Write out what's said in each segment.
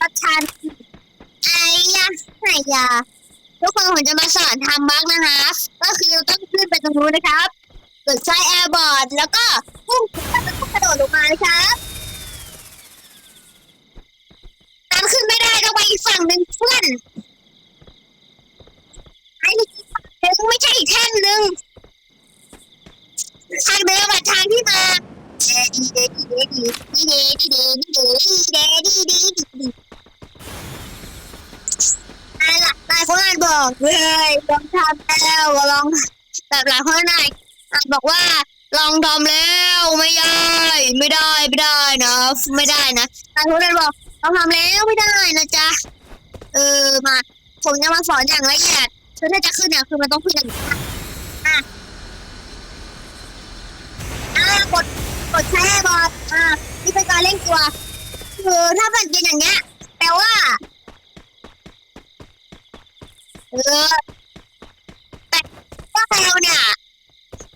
ก็ชันไอ้ยะไอ้ยาทุกคนผมจะมาสอนทำบั๊กนะคะก็คือต้องขึ้นไปตรงนู้นนะครับกดใช้แอร์บอร์ดแล้วก็พุ่งแล้วก็กระโดดลงมานะครับตามขึ้นไม่ได้ต้องไปอีกฝั่งหนึ่งเพื่อนไอ้นี่อีกฝั่งหนึ่งไม่ใช่อีกแท่นหนึ่งทางเดิมอะทางที่มาดีเดดีเดดีดีเดดีเดดีเดดีเดดีดีดีายคนอาจบอกเลยลองทำแล้วลองแบบหลายคนอาจอาจบอกว่าลองทำแล้วไม่ได้ ไม่ได้ไม่ได้นะไม่ได้นะหลายคนอาจบอกลองทำแล้วไม่ได้นะจ๊ะเออมาผมจะมาสอนอย่างละเอียดคือถ้าจะขึ้นเนี่ยคือมันต้องขึ้นอย่างนี้อะอะกดกดใช้บอลอ่านี่เป็นการเล่นตัวคือถ้ามันเป็นอย่างเงี้ยแปลว่า เออ แต่ว่าเราเนี่ย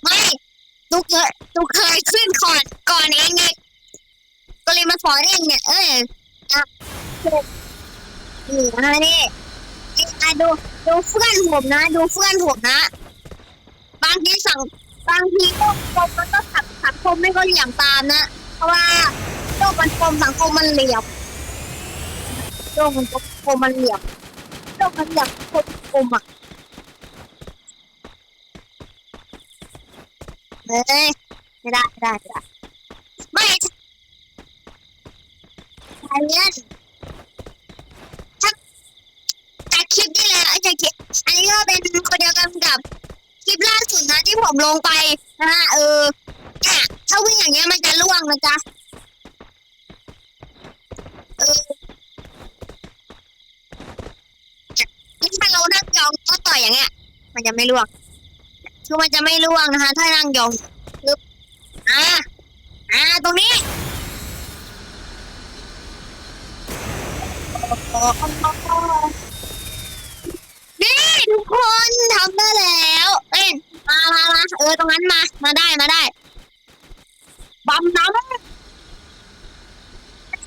ไม่ตูเคยตูเคยขึ้นก่อนก่อนเองไงก็เลยมาสอนเองเนี่ย เอออะนี่นะนี่อ่ดูดูเพื่อนผมนะ ดูเพื่อนผมนะ บางทีสั่งบางทีก็คนมันก็สังสังคมไม่ก็เหลี่ยมตามนะ เพราะว่าโลกมันกลมสังคมมันเหลี่ยมโลกมันกลมมันเหลี่ยม โลกมันเหลี่ยมคนกลมอะเอ้ยไม่ได้ไม่ได้ไม่ได้ไม่ใช่เล่นถ้าจากคลิปนี่แหละไอ้จากคลิปอันนี้ก็เป็นคนเดียวกันกับคลิปล่าสุดนะที่ผมลงไปนะฮะเออถ้าวิ่งอย่างเงี้ยมันจะล่วงนะจ๊ะเออนี่ถ้าเรานั่งย องก็ต่อยอย่างเงี้ย มันจะไม่ล่วง คือมันจะไม่ล่วงนะคะ ถ้านั่งยองปึ๊บอ่าอ่าตรงนี้นี่ทุกคนทำได้แล้วเอ้ยมามามาเออตรงนั้นมา มาได้มาได้บอมน้ำ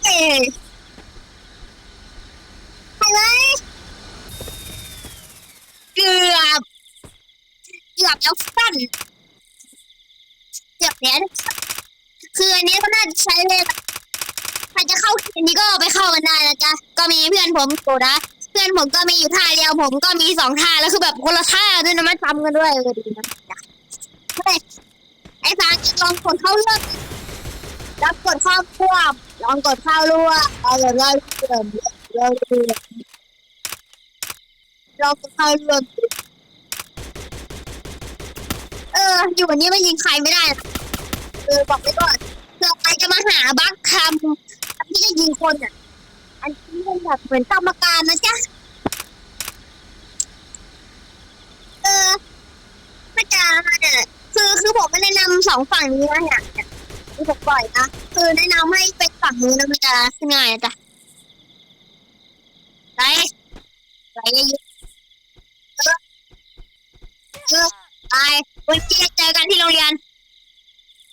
เอ้ยไปไหมเกือบ เกื อบแล้วสั้นเกือบเนี้ยคืออันนี้ก็น่าจะใช้เลยใครจะเข้าเกมนี้ก็ไปเข้ากันได้นะจ๊ะก็มีเพื่อนผมโกนะเพื่อนผมก็มีอยู่ท่าเดียวผมก็มีสองท่าแล้วคือแบบคนละท่าด้วยนะมันจำกันด้วยเออดีนะไอ้ฟางลองกดเข้าเรื่องแล้วกดเข้าควบลองกดเข้ารั่วเอาเลยเราเริ่มเราเริ่มลองกดเข้ารื่องเออยู่วันนี้ไม่ยิงใครไม่ได้นะเออบอกไปก่อนเผื่อใครจะมาหาบักคำที่จะยิงคนอะ อันนี้มันแบบเหมือนกรรมการนะจ๊ะเออพระจาเนี่ยคือคือผมไม่แนะนำสองฝั่งนี้นะเนี่ยที่ผมปล่อยนะคือแนะนำให้เป็นฝั่งนู้นะมันจะขึ้ง่ายนะจ๊ะไปไปเยอะๆเออเออไป วันที่เจอกันที่โรงเรียน